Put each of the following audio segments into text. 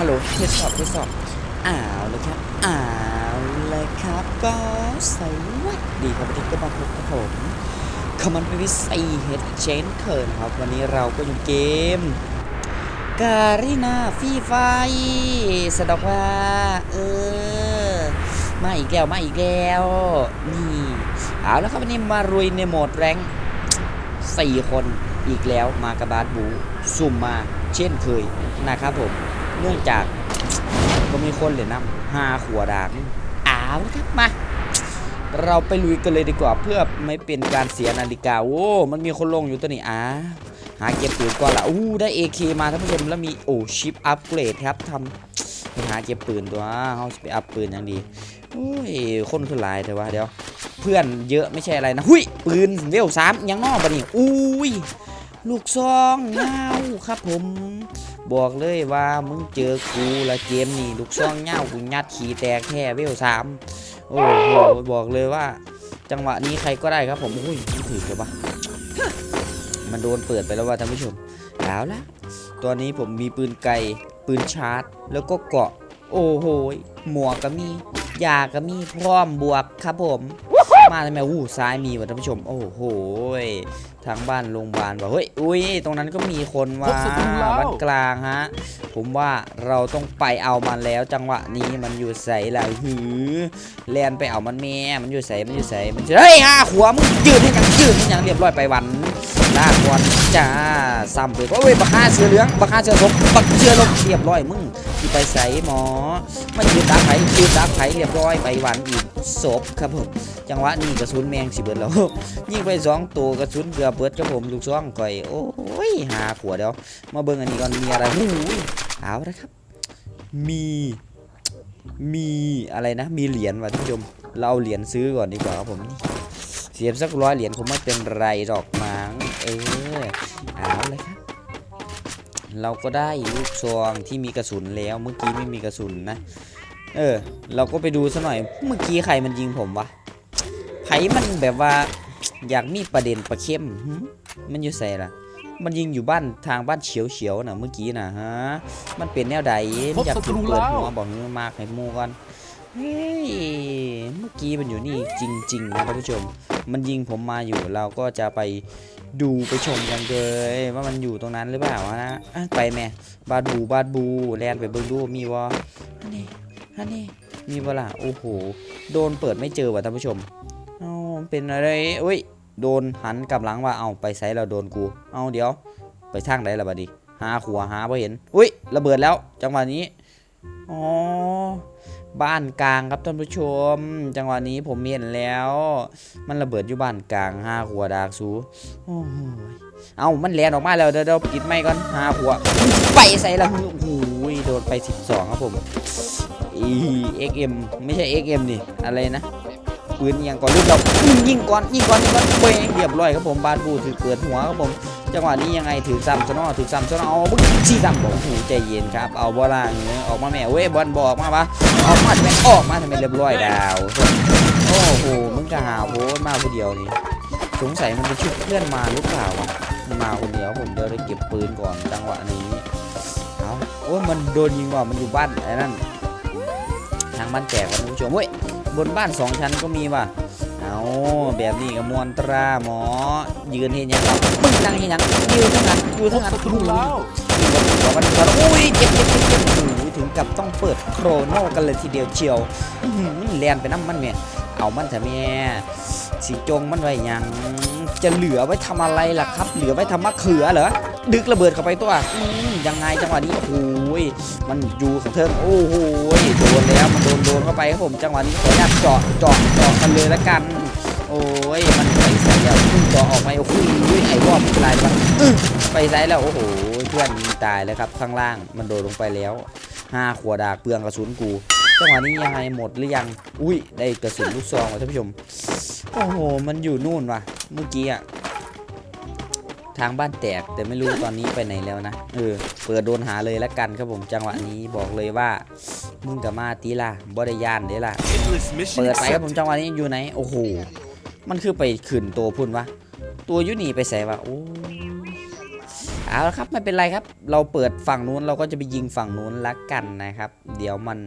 ฮัลโหลทดสอบทดสอบอ้าวเลยครับอ้าวเลยครับ ก็สวัสดีครับวันนี้ก็มาพบกับผมคอมมอนด์วิซีเฮดเชนเคิร์นะครับ วันนี้เราก็อยู่เกม การีนาฟีไฟสะดอกว่า เออ มาอีกแล้ว มาอีกแล้ว นี่เอาแล้วครับวันนี้มารุยในโหมดแรงสี่คนอีกแล้วมากระบาดบู สุ่มมาเช่นเคยนะครับผม เนื่องจากก็มีคนเหรียน้ำห้าขวดาบเอาวครับมา เราไปลุยกันเลยดีกว่าเพื่อไม่เป็นการเสียนาฬิกา โอ้ มันมีคนลงอยู่ตัวนี้อ่าหาเก็บปืนก่อนละอู้ได้ AK มาท่านผู้ชมแล้วมีโอ้ชิปอัปเกรดครับทำหาเก็บปืนตัวเขาไปอัพปืนอย่างดีโอ้ยคนคือลายแต่ว่าเดี๋ยว เพื่อนเยอะไม่ใช่อะไรนะ หุยปืนเวลสามยังนอกปะนี่อุ้ยลูกซองเงาครับผม บอกเลยว่ามึงเจอกูละเกมนี่ลูกซองเง่ากูงัดขี่แตกแค่เวลสามโอ้โหบอกเลยว่า จังหวะนี้ใครก็ได้ครับผมอุ้ยถือเลยปะมันโดนเปิดไปแล้วว่าท่านผู้ชมแล้วละตอนนี้ผมมีปืนไกปืนชาร์จ แล้วก็เกาะ โอ้โหหมวกก็มี ยาก็มีพร้อมบวกครับผมมาทำไมอู้ซ้ายมีว่ะท่านผู้ชม โอ้โหทางบ้านโรงพยาบาลว่าเฮ้ยอุ้ยตรงนั้นก็มีคนว่าพบศัตรูแล้วบ้านกลางฮะ ผมว่าเราต้องไปเอามันแล้ว จังหวะนี้มันอยู่ใส่ละหือแลนไปเอามันแม่มันอยู่ใส่มันอยู่ใส่มันจะเฮ้ยห้าขวมึงยืนให้ยังยืนให้ยังเรียบร้อยไปวัน ลากวันจ้าซ้ำไปก็เว้ยบักฮาเสือเหลืองบักฮาเสือสมบักเสือลงเรียบร้อยมึงที่ไปใส่หมอ มันยืนตาไผ่ยืนตาไผ่เรียบร้อยไปวันอีกศพครับผมจังหวะนี้กระสุนแมงสิเบิดแล้วยิงไปสองตัวกระสุนเกือบเบิดครับผมลูกซองก่อยโอ้ยหาขวดเดียวมาเบิ่งอันนี้ก่อนมีอะไรหูเอาละครับ มีมีอะไรนะ มีเหรียญว่ะท่านผู้ชมเราเหรียญซื้อก่อนดีกว่าครับผมเสียบสักร้อยเหรียญคงไม่เป็นไรหรอกมั้งเออเอาเลยครับ เราก็ได้ลูกซองที่มีกระสุนแล้วเมื่อกี้ไม่มีกระสุนนะ เออ เราก็ไปดูซะหน่อย เมื่อกี้ใครมันยิงผมวะไผมันแบบว่าอยากมีประเด็นประเข้มมันอยู่ใส่ละมันยิงอยู่บ้านทางบ้านเฉียวเฉียวนะเมื่อกี้นะฮะ มันเป็นแนวใดอยากถูรูกเปิดหัวบอกนี้มากให้มูก่อน เฮ้ย เมื่อกี้มันอยู่นี่จริงๆนะท่านผู้ชม มันยิงผมมาอยู่เราก็จะไปดูไปชมกันเลยว่ามันอยู่ตรงนั้นหรือเปล่านะไปแม่บาดบูบาดบูแลนไปเบิ่งดูมีวะอันนี้อันนี้มีเวล่ะโอ้โหโดนเปิดไม่เจอว่ะท่านผู้ชมเอาเป็นอะไรอุ้ยโดนหันกลับหลังว่าเอาไปไซเราโดนกูเอาเดี๋ยว ไปทางไหนล่ะบัดนี้หาขัวหาไ่เห็นอุ้ยระเบิดแล้วจังหวะนี้อ๋อ บ้านกลางครับท่านผู้ชม จังหวะนี้ผมเห็นแล้ว มันระเบิดอยู่บ้านกลางห้าขัวดากสูโอ้เอามันแลนออกมาแล้วเดี๋ยวปิดไม่ก่อนห้าขัว ไปใส่ละโอ้โหโดนไป 12 ครับผมอี XM ไม่ใช่ XM นี่อะไรนะปืนยิงก่อนลูกเรายิงก่อนยิงก่อนยิงก่อนเบงเรียบร้อยครับผมบาดบูถือเปิดหัวครับผม จังหวะนี้ยังไงถือซ้ำซะนอถือซ้ำซะนอเอาบึ้งชี้ซ้ำบอกโอ้โหใจเย็นครับเอาบอลล่างเนื้อออกมาแม่เว้ยบอลบอกมาปะออกมาทำไมออกมาทำไมเรียบร้อยดาวโอ้โหมึงก็หาโพสมาคนเดียวนี่สงสัยมันไปชุบเพื่อนมาหรือเปล่าวะมันมาคนเดียวผมเดี๋ยวได้เก็บปืนก่อนจังหวะนี้เอาโอ้ยมันโดนยิงว่ะมันอยู่บ้านไอ้นั่นทางบ้านแตกว่ะท่านผู้ชมเว้ยบนบ้านสองชั้นก็มีว่ะ เอาแบบนี้กับมวนตราหมอ ยืนเห็นยังครับมึงนั่งเห็นยังยืนทั้งนั้นอยู่พทั้บงนั้นศัตรูแล้วบอกกันก่อนอุ้ยเจ็บเจ็บเจ็บเจ็บโอ้โหถึง กับต้องเปิดโครโนกันเลยทีเดียวเชียวมันแลนไปน้ำมันเนี่ยเอามันเถอะแม่สีจงมันไว้ยังจะเหลือไว้ทำอะไรล่ะครับ เหลือไว้ทำมะเขือเหรอ ดึกระเบิดเข้าไปตัวยังไงจังหวะนี้โอ้ยมันอยู่กับเทิงโอ้โหโดนแล้วมันโดนโดนเข้าไปครับผมจังหวะนี้ขออนุญาตเจาะเจาะเจาะกันเลยละกัน โอ้ยมันไปใส่แล้วพุ่งจอออกไปโอ้โหไอ้วอบลายมันไปใส่แล้วโอ้โหเพื่อนตายแล้วครับข้างล่างมันโดดลงไปแล้ว ห้าขวดดากเปลืองกระสุนกูจังหวะนี้ยังไงหมดหรือยัง อุ้ยได้กระสุนลูกซองว่ะท่านผู้ชม โอ้โห มันอยู่นู่นว่ะ เมื่อกี้อะทางบ้านแตกแต่ไม่รู้ตอนนี้ไปไหนแล้วนะ เออ เปิดโดนหาเลยละกันครับผมจังหวะนี้บอกเลยว่า มึงกับมาตีล่ะบ่ได้ยานเด้ล่ะ เปิดไปครับผมจังหวะนี้อยู่ไหน โอ้โห มันคือไปขืนตัวพุ่นวะ ตัวยุนีไปใส่วะโอ้ เอาละครับไม่เป็นไรครับ เราเปิดฝั่งนู้นเราก็จะไปยิงฝั่งนู้นละกันนะครับ เดี๋ยวมัน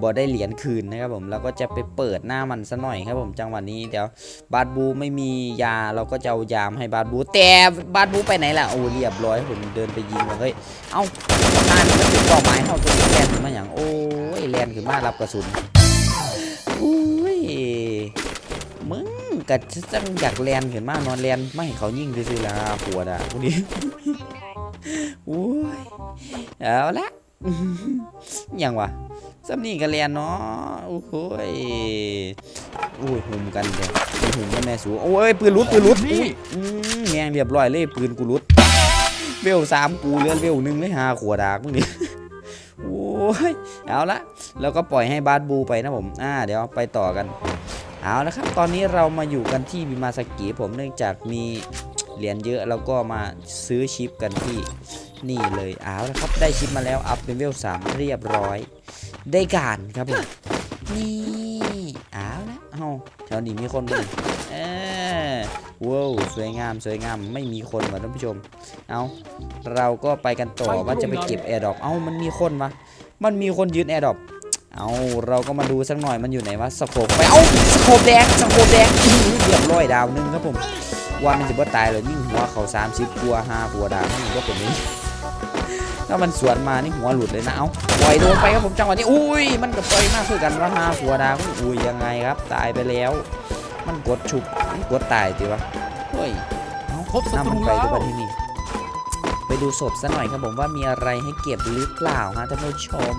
บอได้เหรียญคืนนะครับผมเราก็จะไปเปิดหน้ามันซะหน่อยครับผมจังหวะนี้เดี๋ยวบาดบูไม่มียาเราก็จะเอายามให้บาดบูแต่บาดบูไปไหนล่ะโอ้เรียบร้อยผมเดินไปยิงมันเฮ้ยเอ้าทานมันเป็นเป้าหมายเขาตัวแลนมาอย่างโอ้ยแลนขึ้นมารับกระสุนอุ้ยมึงกัดจังอยากแลนขึ้นมานอนแลนไม่ให้เขายิงซื่อๆละปวดอะพวกนี้ โอ้ย เอาละยังวะซ้ำนี่กันเรียนเนาะโอ้โหยโอ้ยหุ่มกันเดี๋ยวหุ่มกันแม่สูโอ้ยปืนรุดปืนรุดอุ้ยอืมแมงเรียบร้อยเลยปืนกูรุดเวลสามกูเหลือเวลหนึ่งเลยหาขวดดากพวกนี้โอ้ยเอาละแล้วก็ปล่อยให้บาสบูไปนะผมอ่าเดี๋ยวไปต่อกันเอาละครับ ตอนนี้เรามาอยู่กันที่บิมาสกิผมเนื่องจากมี เหรียญเยอะแล้วก็มาซื้อชิปกันที่นี่เลยเอาละครับได้ชิปมาแล้วอัพเป็นเวลสามเรียบร้อย ได้การครับผมนี่เอาละเอ้าแถวนี้มีคนบ้างเออว้าวสวยงามสวยงามไม่มีคนว่ะท่านผู้ชม เอาเราก็ไปกันต่อว่าจะไปเก็บแอร์ดรอปเอ้ามันมีคนวะมันมีคนยืนแอร์ดรอปเอาเราก็มาดูสักหน่อยมันอยู่ไหนวะสโคปไปเอ้าสโคปแดงสโคปแดงอื้อหือเรียบร้อยดาวหนึงครับผม ว่ามันจะบ่ตายเลยยิ่งหัวเขา30กลัว5หัวดาวนี่ก็เป็นนี้ถ้ามันสวนมานี่หัวหลุดเลยนะเอาปล่อยโดนไปครับผมจังหวะนี้อุ้ยมันกับปล่อยมากคือกันว่าห้าหัวดาวอุ้ยยังไงครับ ตายไปแล้ว มันกดฉุบมันกดตายจีวะเฮ้ยเอาพบศัน้ำตมันรูไปแล้วตัวที่นี่ไปดูศพซะหน่อยครับผมว่ามีอะไรให้เก็บหรือเปล่าฮะท่านผู้ชม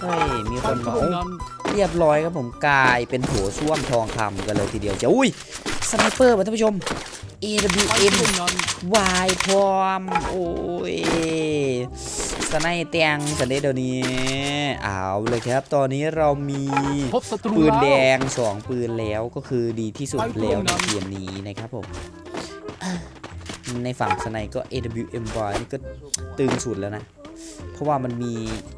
เฮ้ยมีคนบอกโรโอ้งงานเรียบร้อยครับผมกลายเป็นโถส้วมทองคำกันเลยทีเดียวจะอุ้ย สไนเปอร์ว่ะท่านผู้ชมไป AWM โรงงานวายพร้อมโอ้ยสไนเตียงสันเดเดี๋ยวนี้เอาเลยครับ ตอนนี้เรามีพบศัตรูปืนล้วแดงสองปืนแล้วก็คือดีที่สุดไปแล้วในโรงงานเกมนี้นะครับผมอะในฝั่งสไนก็ AWM-Y นี่ก็ตึงสุดแล้วนะ เพราะว่ามันมี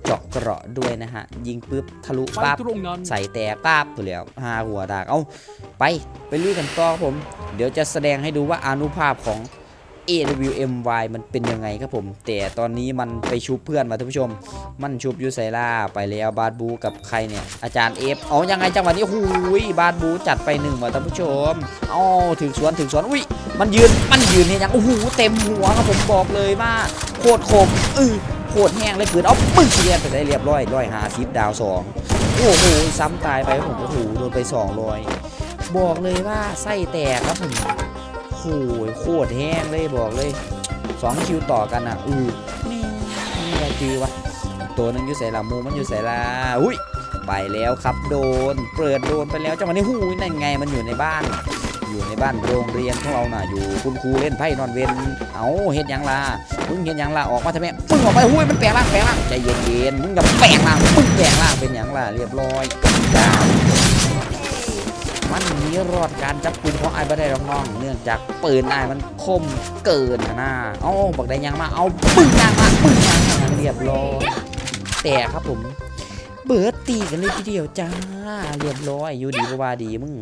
เจาะเกราะด้วยนะฮะ ยิงปุ๊บทะลุไปปั๊บที่โรงงานใส่แต่ป้าบตัวแล้วหาหัวดาก เอาไปไปลุยกันต่อครับผม เดี๋ยวจะแสดงให้ดูว่าอานุภาพของ AWMY มันเป็นยังไงครับผม แต่ตอนนี้มันไปชุบเพื่อนมาท่านผู้ชม มันชุบยูไซล่าไปแล้วบาดบูกับใครเนี่ย อาจารย์เอฟเอายังไงจังหวะนี้หูยบาดบูจัดไปหนึ่งมาท่านผู้ชมเอาถึงสวนถึงสวนอุ้ยมันยืนมันยืนเนี่ยยังโอ้โหเต็มหัวครับผมบอกเลยว่าโคตรคมเออ โคตรแห้งเลยปืนเอาปึ้งเรียนไปได้เรียบร้อยร้อยหาสิบดาวสองโอ้โหซ้ำตายไปผมโอ้โหโดนไปสองรอยบอกเลยว่าไส้แตกครับผมโอ้โหโคตรแห้งเลยบอกเลยสองคิวต่อกันอะอือนี่นี่ไงจือวะตัวนึงอยู่ใส่ละมูมันอยู่ใส่ละอุ้ยไปแล้วครับโดน เปิดโดนไปแล้วจังหวะนี้หูนั่นไงมันอยู่ในบ้าน อยู่ในบ้านโรงเรียนของเราน่ะอยู่คุณครูเล่นไพ่นอนเวนเอาเฮ็ดยังล่ะมึงเฮ็ดยังล่ะออกมาทำไมมึงออกไปหุ้ยมันแปลงร่างแปลงร่างใจเย็นๆมึงอย่าแปลงร่างมึงแปลงร่างเป็นยังล่ะเรียบร้อยดามันนีรอดการจับกลุ่มของไอ้บ่ได้รอกน้อง เนื่องจากปืนไอ้มันคมเกินนะเอาบักได้ยังมาเอาปึ้งยางมาปึ้งยางมาเรียบร้อยแต่ครับผมเบิร์ดตีกันเลยทีเดียวจ้า เรียบร้อยอยู่ดีบ่ว่าดีมึง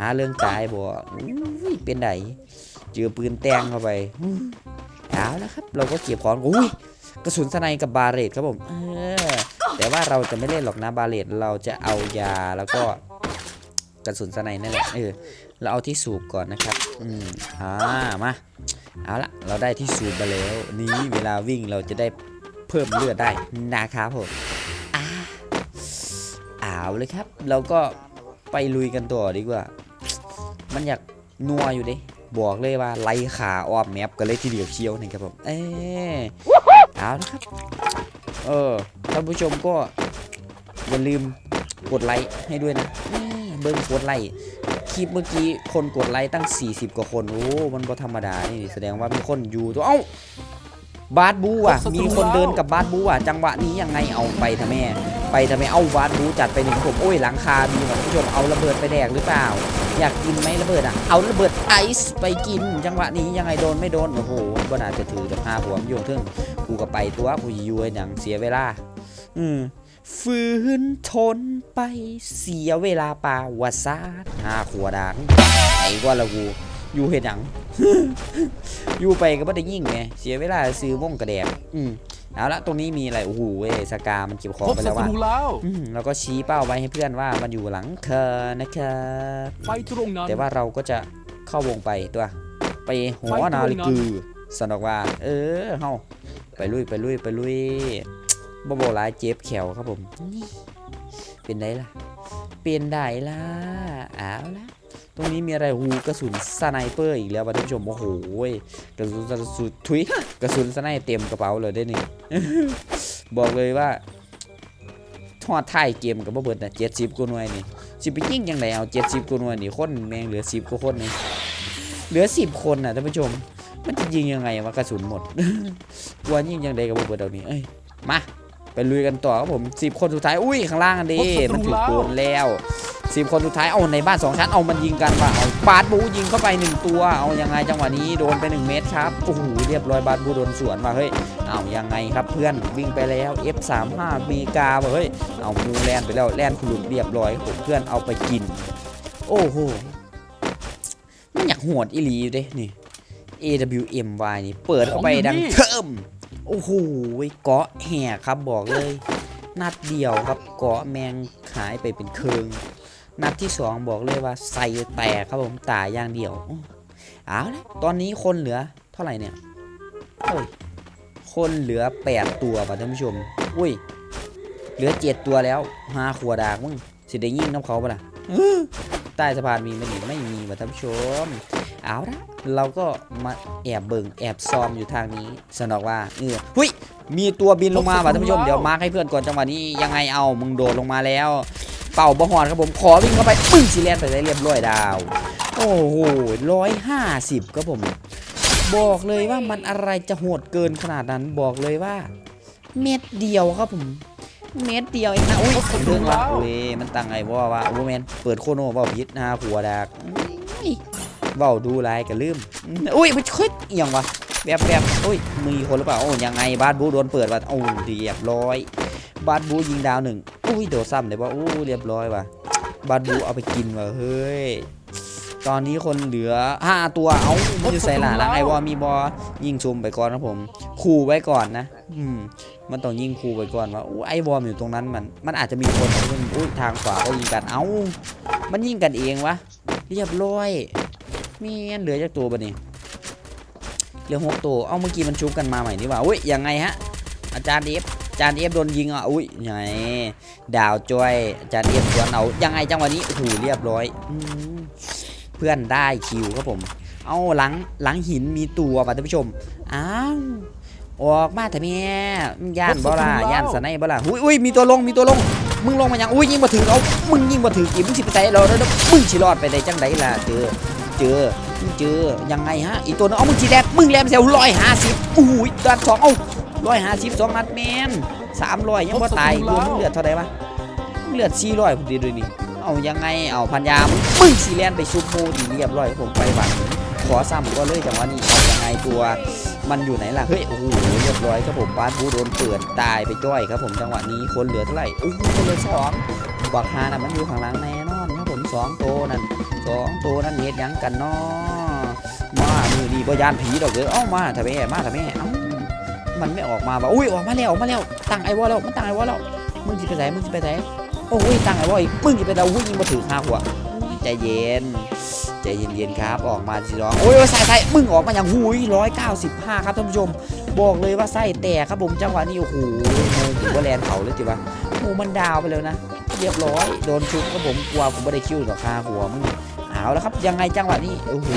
หาเรื่องตายบ่อุ้ยเป็นไดเจอปืนแตงเข้าไปอื้อเอาแล้วครับ เราก็เก็บของอุ้ยกระสุนสไนกับบาเรตครับผมเออแต่ว่าเราจะไม่เล่นหรอกนะบาเรตเราจะเอายาแล้วก็กระสุนสไนนั่นแหละเออเราเอาที่สูบก่อนนะครับอืมอ่ามาเอาละเราได้ที่สูบมาแล้ว นี้เวลาวิ่งเราจะได้เพิ่มเลือดได้นะครับผมอ่าเอาเลยครับ เราก็ ไปลุยกันต่อดีกว่า มันอยากนัวอยู่ดิบอกเลยว่าไล่ขาออมแมปกันเลยทีเดียวเชียวนะครับผมเออเอาละครับ เออท่านผู้ชมก็อย่าลืมกดไลค์ให้ด้วยนะนี่เบิ้งกดไลค์คลิปเมื่อกี้คนกดไลค์ตั้ง 40 กว่าคน โอ้ มันบ่ธรรมดา นี่แสดงว่ามีคนอยู่ตัว เอ้า บาสบูอะ มีคนเดินกับบาสบูอะ จังหวะนี้ยังไงเอาไปทำแม่ ไปทำไมเอาบาสบูจัดไปหนึ่งผมโอ้ยหลังคามีว่ะท่านผู้ชมเอาระเบิดไปแดกหรือเปล่า อยากกินไหมระเบิดอะเอาระเบิดไอซ์ไปกินจังหวะนี้ยังไงโดนไม่โดนโอ้โหก็น่าจะถือจากห้าหัวมโยงเทิงกูก็ไปตัวกูอยูอย่างเสียเวลา อืมฝืนทนไปเสียเวลาป่าวาซาดห้าขวดังไอ้ว่าละกูอยู่เห็ดหยังอยู่ไปก็ไม่ได้ยิ่งไงเสียเวลาซื้อวงกระแดกอืม เอาละตรงนี้มีอะไรโอ้โหเว้ยสกามันเก็บของพบไปศัแล้วตว่ารูแล้วอืมแล้วก็ชี้เป้าไว้ให้เพื่อนว่ามันอยู่หลังเธอนะครับไปตรงนั้นแต่ว่าเราก็จะเข้าวงไปตัว ไปหัวไปตรงนั้นนาฬิกือสนอกว่า เออเฮาไปลุยไปลุยไปลุยบ่บ่หลายเจ็บแขวครับผมนี่เป็นได้ล่ะ เป็นได้ล่ะเอาละ ตรงนี้มีอะไรหูกระสุนสไนเปอร์อีกแล้วท่านผู้ชมโอ้โหกระสุนกระสุนทุยกระสุนสไนเต็มกระเป๋าเลยได้นี่บอกเลยว่าทอดท้ายเกมกับบ่เบิร์ดนะเจ็ดสิบกว่าหน่วยนี่สิบไปยิงยังไงเอาเจ็ดสิบกว่าหน่วยนี่คนแมงเหลือสิบกว่าคนนี่เหลือสิบคนนะท่านผู้ชม มันจะยิงยังไงวะกระสุนหมดกว่ายิงยังไงกับบ่เบิร์ดเอานี่เอ้ยมาไปลุยกันต่อครับผมสิบคนสุดท้ายอุ้ยข้างล่างอันดีมันถูกโดนแล้ว สิบคนสุดท้ายเอาในบ้านสองชั้นเอามันยิงกันว่ะเอาบาสบูยิงเข้าไปหนึ่งตัว เอายังไงจังหวะนี้โดนไปหนึ่งเมตรครับโอ้โหเรียบร้อยบาสบูโดนสวนว่ะเฮ้ยเอายังไงครับเพื่อนวิ่งไปแล้ว F35 มีกาว่ะเฮ้ยเอามูแลนไปแล้วแลนคุณลุดเรียบร้อยครับผมเพื่อนเอาไปกิน โอ้โหมันอยากโหดอีหลีอยู่เด้นี่ AWMY นี่เปิดเข้าไปดังเทิมโอ้โหเกาะแหกครับบอกเลย นัดเดียวครับเกาะแมงหายไปเป็นเคือง นัดที่สองบอกเลยว่าใส่แตกครับผมตายอย่างเดียวเอาละตอนนี้คนเหลือเท่าไหร่เนี่ยเฮ้ยคนเหลือ 8 ตัวป่ะท่านผู้ชม อุ้ย เหลือ 7 ตัวแล้วหาขวดากมึงสิได้ยิงน้ำเขาป่ะล่ะใต้สะพานมีไหมนี่ไม่มีป่ะท่านผู้ชม เอาละเราก็มาแอบเบิ่งแอบซอมอยู่ทางนี้สนอกว่าเออหุ้ยมีตัวบินลงมาป่ะท่านผู้ชมเดี๋ยวมาร์คให้เพื่อนก่อนจังหวะนี้ยังไงเอามึงโดดลงมาแล้ว เป่าบะหอนครับผมขอวิ่งเข้าไปปึ้งสีแลนไปได้เรียบร้อยดาว โอ้โหร้อยห้าสิบครับผม บอกเลยว่ามันอะไรจะโหดเกินขนาดนั้นบอกเลยว่า เม็ดเดียวครับผม เม็ดเดียวเองนะอุ้ยเรื่องละอุ้ยมันตังไงว่าว่าโอ้แมนเปิดโคโน่ว่าพิษนะหัวดากอุ้ยเว้าดูไรกันลืมอุ้ยมันคึดเอียงวะแบบแบบอุ้ยมีคนหรือเปล่าโอ้ยังไงบ้าสบูโดนเปิดว่ะโอ้เรียบร้อย บาสบูยิงดาวหนึ่งอุ้ยโดซ้ำเลยว่าอู้เรียบร้อยว่ะบาสบูเอาไปกินว่ะเฮ้ยตอนนี้คนเหลือ 5 ตัวเอาไม่อยู่ใส่หลาหลังไอวอมีบอยิงซุมไปก่อนครับผมขู่ไว้ก่อนนะ อืมมันต้องยิงขู่ไว้ก่อนว่าอ้ไอวอลอยู่ตรงนั้นมัน มันอาจจะมีคนอุ้ยทางขวาก็ยิงกันเอ้า มันยิงกันเองวะเรียบร้อยมีอันเหลือจากตัวปะนี่เหลือหกตัวเอาเมื่อกี้มันชุบกันมาใหม่นี่ว่าอุ้ยยังไงฮะ อาจารย์เอฟ จารย์เอฟโดนยิงอะอุ้ยไงดาวจอยอาจารย์เอฟสวนเอายังไงจังหวะนี้โอ้โหเรียบร้อยอืมเพื่อนได้คิวครับผม เอาหลังหลังหินมีตัวป่ะท่านผู้ชมอ้าวออกมาแต่แม่มึงย่านบ่ล่ะย่านสไนบ่ล่ะอุ้ยอุ้ยมีตัวลงมีตัวลง มึงลงมายังอุ้ยยิงมาถือเอามึงยิงมาถือกี่มึงสิไปใส่เราแล้วมึงสิรอดไปได้จังไดล่ะเจอเจอมึงเจอยังไงฮะอีกตัวนึงเอามึงสิแดกมึงแลมเซลร้อยห้าสิบอุ้ยดันสองเอา ร้อยห้าสิบสองนัดแมนสามร้อยยังบ่ตายรวมมึงเลือดเท่าไหร่วะมึงเลือดสี่ร้อยพอดีด้วยนี่เอายังไงเอาพันยามึงมึงสีแลนไปชุบโมดีเรียบร้อยผมไปบันขอซ้ำก็เลยจังหวะนี้เอายังไงตัวมันอยู่ไหนล่ะเฮ้ยโอ้โหเรียบร้อยครับผมบาสบูโดนเปิดตายไปจ้อยครับผมจังหวะนี้คนเหลือเท่าไหร่โอ้โหคนเหลือสองบักฮานะมันอยู่ข้างหลังแน่นอนครับผมสองตัวนั่นสองตัวนั่นเฮ็ดหยังกันเนาะมามือดีบ่ยานผีดอกเด้อเอ้ามาถ้าแม่มาถ้าแม่เอ้า มันไม่ออกมาว่ะอุ้ยออกมาแล้วออกมาแล้วตั้งไอวอลแล้วมันตั้งไอวอลแล้วมึงจะไปไหนมึงจะไปไหนโอ้ยตั้งไอว่าอีกปึ้งจะเป็นเราวิ่งมาถือห้าหัวใจเย็นใจเย็นๆครับออกมาสิร้องโอ้ยใส่ใส่มึงออกมาอย่างหุยร้อยเก้าสิบห้าครับท่านผู้ชม บอกเลยว่าไส้แตกครับผมจังหวะนี้โอ้โหถือว่าแลนเขาเลยจิวะโอ้มันดาวไปเลยนะ เรียบร้อยโดนชุบครับผมกลัวผมไม่ได้คิวหรอกค่าหัวมึงเอาแล้วครับยังไงจังหวะนี้โอ้โห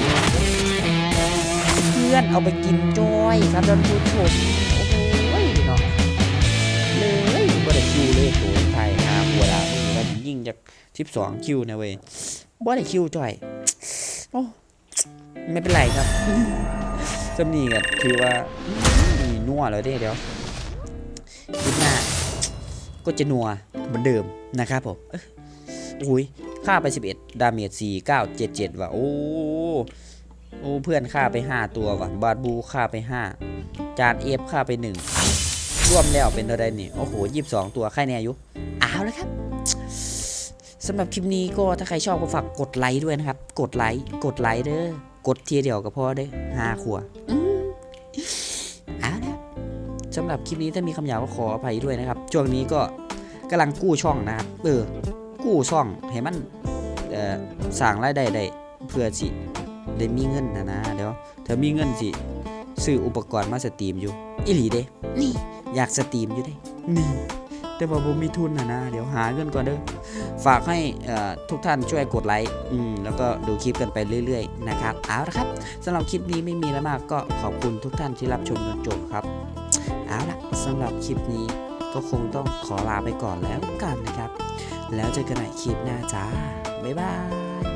เพื่อนเอาไปกินจ้อยครับท่านผู้ชม ได้คิวยโหไทยหาหัวดาวนี่ว่ายิงจาก12คิวนะเว้ยบ่ได้คิวจ่อยโอ้ไม่เป็นไรครับจำนี่ก็ถือว่ามีนัวแล้วเด้เดี๋ยวคลิปหน้า ก็จะนัวเหมือนเดิมนะครับผมอ้ยอุ้ยค่าไป 11 ดาเมจ4 9 7 7 ว่ะ โอ้โอ้เพื่อนฆ่าไป 5 ตัวว่ะ บาดบูฆ่าไป 5 จานเอฟฆ่าไป 1 รวมแล้วเป็นเท่าไรนี่ โอ้โหยี่สิบสองตัวใครเนี่ยอายุเอาวแล้วครับสำหรับคลิปนี้ก็ถ้าใครชอบก็ฝากกดไลค์ด้วยนะครับ กดไลค์ กดไลค์เด้อ กดเทียเดียวก็พอได้ห้าขวดอืมเอาละสำหรับคลิปนี้ถ้ามีคำหยาบก็ขออภัยด้วยนะครับ ช่วงนี้ก็กำลังกู้ช่องนะครับ เออ กู้ช่องให้มันเอ่อสร้างรายได้ได้เพื่อสิได้มีเงินนะนะเดี๋ยวถ้ามีเงินสิซื้ออุปกรณ์มาสตรีมอยู่ อีหลีเด้นี่ อยากสตรีมอยู่เด้นี่แต่ว่าผมมีทุนนะนะ เดี๋ยวหาเงินก่อนเด้อฝากให้ทุกท่านช่วยกดไลค์อืมแล้วก็ดูคลิปกันไปเรื่อย ๆ นะครับเอาละครับสำหรับคลิปนี้ไม่มีแล้วมากก็ขอบคุณทุกท่านที่รับชมจนจบครับเอาละสำหรับคลิปนี้ก็คงต้องขอลาไปก่อนแล้วกันนะครับ แล้วเจอกันใหม่คลิปหน้าจ้าบ๊ายบาย